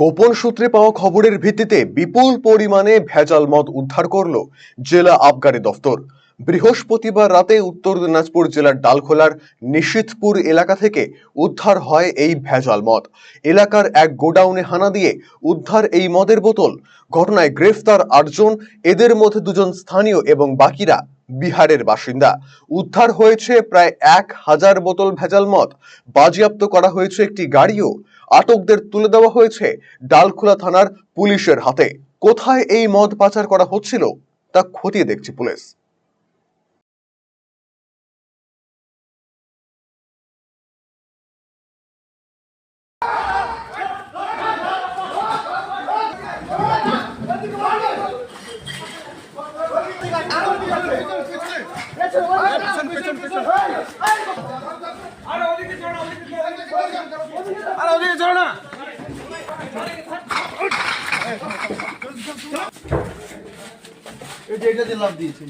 গোপন সূত্রে পাওয়া খবরের ভিত্তিতে বিপুল পরিমাণে ভেজাল মদ উদ্ধার করল জেলা আবগারি দফতর। বৃহস্পতিবার রাতে উত্তর দিনাজপুর জেলার ডালখোলার নিশীথপুর এলাকা থেকে উদ্ধার হয় এই ভেজাল মদ। এলাকার এক গোডাউনে হানা দিয়ে উদ্ধার এই মদের বোতল। ঘটনায় গ্রেফতার আটজন, এদের মধ্যে দুজন স্থানীয় এবং বাকিরা বিহারের বাসিন্দা। উদ্ধার হয়েছে প্রায় এক হাজার বোতল ভেজাল মদ। বাজেয়াপ্ত করা হয়েছে একটি গাড়িও। আটকদের তুলে দেওয়া হয়েছে ডালখোলা থানার পুলিশের হাতে। কোথায় এই মদ পাচার করা হচ্ছিল তা খতিয়ে দেখছে পুলিশ। আরে ওদিকে চলো না এটা যে লাভ দিয়েছে